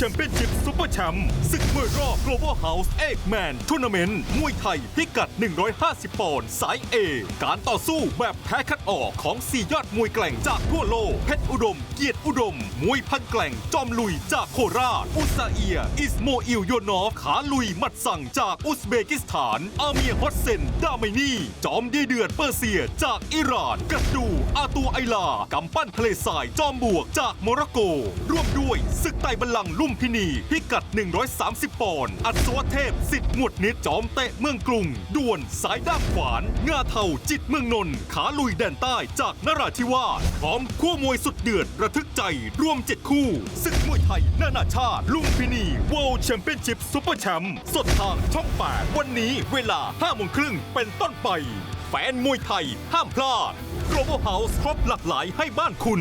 Championship Super Champ ศึกมวยรอบ Global House 8 Man Tournament มวยไทยพิกัด 150 ปอนด์สาย A การต่อสู้แบบแพ้คัดออกของ4ยอดมวยแกล่งจากทั่วโลก เพชรอุดม เกียรติอุดม มวยพันแกล่งจอมลุยจากโคราช อุซาเอีย อิสโมอิลโยนอฟ ขาลุยหมัดสั่งจากอุซเบกิสถาน อาเมียฮอตเซน ดาไมนีจอมดีเดือดเปอร์เซียจากอิหร่าน กัดดู อาตูไอลากำปั้นทะเลทรายจอมบวกจากโมร็อกโก ร่วมด้วยศึกไต่บัลลังก์ลุ่มพินีพิกัด 130 ปอนด์อัศวเทพสิทธิ์หมวดนิดจอมเตะเมืองกรุงด่วนสายด้ามขวาน งาเทาจิตเมืองนนท์ขาลุยแดนใต้จากนราธิวาสพร้อมคู่มวยสุดเดือดระทึกใจรวม 7 คู่ศึกมวยไทยนานาชาติลุมพินี World Championship Super Champ สดทางช่อง 8 วันนี้เวลา5โมงครึ่งเป็นต้นไป แฟนมวยไทยห้ามพลาด Global House ครบหลากหลายให้บ้านคุณ